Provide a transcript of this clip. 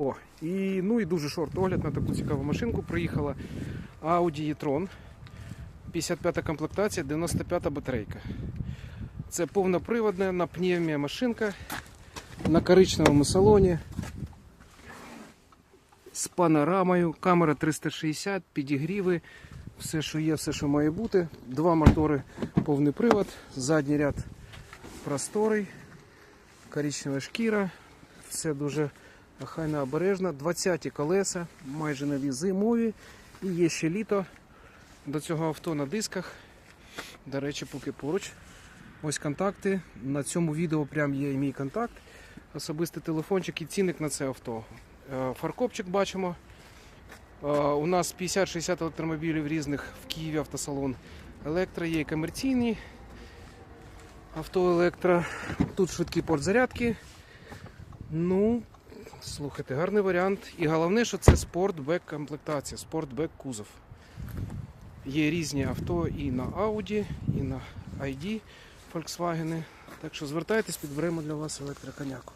О, і, ну і дуже шорт огляд на таку цікаву машинку. Приїхала Audi e-tron. 55 комплектація, 95-та батарейка. Це повноприводна на пневмі машинка на коричневому салоні з панорамою, камера 360, підігріви, все, що є, все, що має бути. Два мотори, повний привод, задній ряд просторий, коричнева шкіра, все дуже охайно обережно. 20-ті колеса, майже нові зимові. І є ще літо до цього авто на дисках. До речі, поки поруч. Ось контакти. На цьому відео прям є і мій контакт. Особистий телефончик і цінник на це авто. Е, Фаркопчик бачимо. Е, У нас 50-60 електромобілів різних в Києві автосалон. Електро є комерційні. Авто електро. Тут швидкий порт зарядки. Ну, слухайте, гарний варіант. І головне, що це спортбек комплектація, спортбек кузов. Є різні авто і на Audi, і на ID Volkswagen. Так що звертайтесь, підберемо для вас електроконяку.